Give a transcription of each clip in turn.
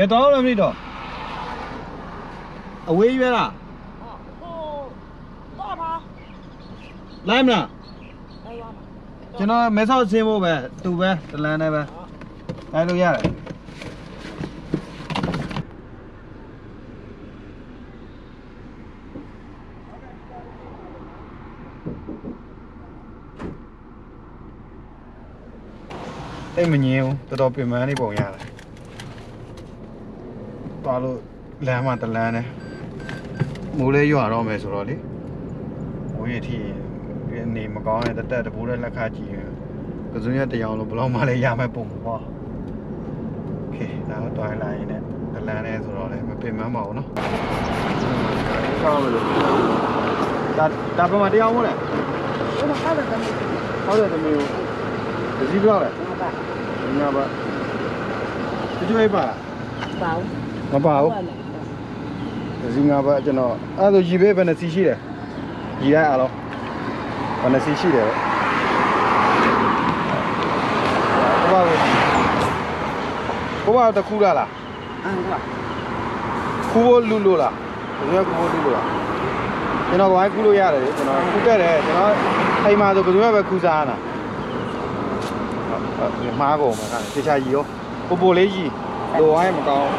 ဘယ်တော့လဲမသိတော့အဝေးရွဲလားဟိုတော့ပါလိုက်မလားလိုက်ပါမှာကျွန်တော်မဲဆောက်ဆင်းဖို့ပဲသူပဲတလန်းနဲ့ပဲလိုက်လို့ရတယ်အိမ်မငင်းဘူးတော်တော်ပြင်ပန်းနေပုံရတယ် သွားလို့လမ်းမှာတလမ်းနဲ့မိုးလဲရွာတော့မယ်ဆိုတော့လေမိုးရထိနေမကောင်းတဲ့တတက်တပိုးတဲ့လက်ခကြည့်ရင်ကစွန်းရတရားလို့ဘလောက်မှလည်းရမယ်ပုံပေါ့ Okay ဒါတော့တွိုင်းလိုက်နဲ့တလန်းနဲ့ဆိုတော့လည်းမပင်မပါဘူးနော်ကောင်းလို့ဒါဒါပမာတရားမို့လဲဟုတ်တယ်သမီးဟုတ်တယ်သမီးဒီကြီးပြောလဲဟုတ်ပါဘူးညပါဒီကြီးပါလားပါဘူး မပါဘူးဒီစီးငါပါကျွန်တော်အဲ့ဒါဆိုရီဘေးဘယ်နှစီရှိတယ်ရီလိုက်အားလုံးဘယ်နှစီရှိတယ်ပေါ့ကိုပါကိုကိုပါတခုလားလားအန်ကွာခူဖို့လူလို့လားဘယ်လိုခူဖို့လူလို့လားကျွန်တော်ဝိုင်းခူလို့ရတယ်လေကျွန်တော်ခူခဲ့တယ်ကျွန်တော်အိမ်မှာဆိုဘယ်လိုပဲခူစားရတာဟုတ်ဟုတ်မှားကုန်မှာခါတေချာကြီးရောပိုပိုလေးကြီးလိုဝိုင်းမကောင်း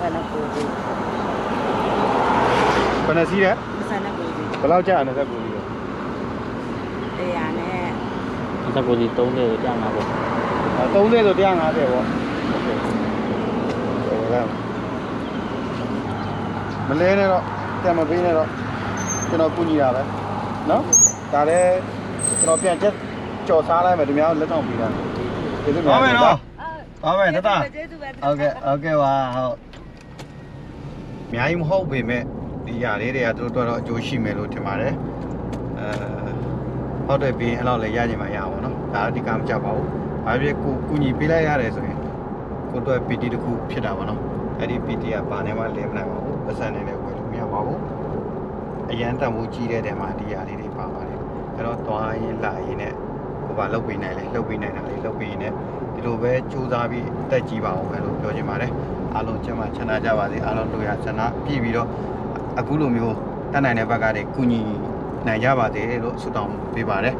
ဘယ်နဲ့ကိုဒီ ဘ ယ်နှစီးလဲစနေကိုဒီဘယ်လောက်ကြာနေသက်ကိုကြီးရောတရားနဲ့စက်ကိုကြီး30ကြာမှာပေါ့30ဆို150ပေါ့ဟုတ်ကဲ့ဟုတ်ကဲ့မလဲနဲ့တော့တက်မပေးနဲ့တော့ကျွန်တော်ကုညီတာပဲနော်ဒါလည်းကျွန်တော်ပြန်ချက်ကြော်စားလိုက်မယ်ဒီများလက်ဆောင်ပေးတာကျေးဇူးများပါနော်ဟုတ်ပဲတတကျေးဇူးပဲဟုတ်ကဲ့ဟုတ်ကဲ့ပါဟုတ်အများကြီးမဟုတ်ပေမဲ့ ဒီຢာလေးတွေကသူတို့တော့အကျိုးရှိမယ်လို့ထင်ပါတယ်အဲဟုတ်တယ်ပြီးရင်အဲ့လောက်လည်းရကြမှာရပါတော့နော်ဒါအဓိကမကြပါဘူးဘာဖြစ်ကိုကုညီပေးလိုက်ရတယ်ဆိုရင်ကိုတော့ PT တစ်ခုဖြစ်တာပါနော်အဲ့ဒီ PT ကဘာနဲ့မှလဲမနိုင်ပါဘူးပတ်စံနဲ့လည်းဝယ်လို့မရပါဘူးအရန်တန်ဖိုးကြီးတဲ့တဲမှာဒီຢာလေးတွေပါပါတယ်အဲ့တော့သွားရင်လာရင်နဲ့ကိုပါလုပ်ပေးနိုင်လေလုပ်ပေးနိုင်တာလေးလုပ်ပေးရင်လည်းဒီလိုပဲစူးစမ်းပြီးအသက်ကြီးပါအောင်ပဲလို့ပြောချင်ပါတယ်အားလုံးကျန်းမာချမ်းသာကြပါစေအားလုံးတို့ရဆန္ဒပြည့်ပြီးတော့ အခုလိုမျိုးတတ်နိုင်တဲ့ဘက်ကတွေကုညီနိုင်ကြပါစေလို့ဆုတောင်းပေးပါတယ်